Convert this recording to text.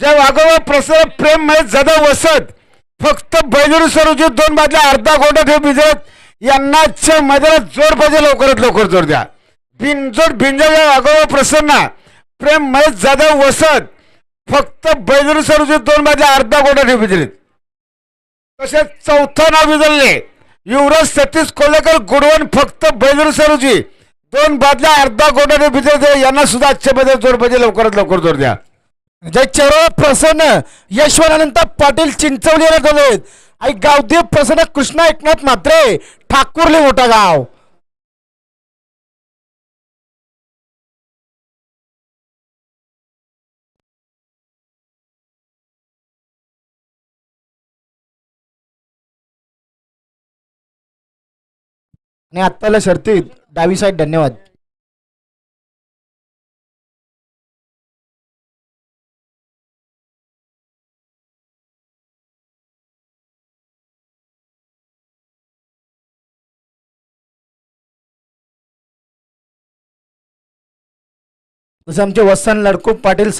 ज्या वाघोबा प्रसन्न प्रेम म्हणजे जदा वसत फक्त बैजुरी सरोजी दोन बाजल्या अर्धा गोंडा ठेव भिजत यांनाच्या मैदानात जोड पाहिजे लवकरात लवकर जोड द्या. बिनजोड बिंजा या वाघोबा प्रसन्न प्रेम म्हणजे जदा वसत फक्त बैजुरी सरोजी दोन बाजल्या अर्धा गोंडा ठेव भिजलेत. तसेच चौथं नाव विजलले युवराज सतीश कोल्हेकर गुडवण फक्त बैजुरी सरोजी दोन बादल्या अर्धा गोंडा भिजत यांना सुद्धा आजच्या मध्ये जोड पाहिजे लवकरात लवकर जोड द्या. जय चरो प्रसन्न. यशवंत पाटील चिंचवली आहेत. आई गावदेव प्रसन्न कृष्णा एकनाथ म्हात्रे ठाकूरले मोठा गाव. आणि आत्ताला शर्तीत डावी साईड धन्यवाद. जसं आमचे वत्सन लडकू पाटील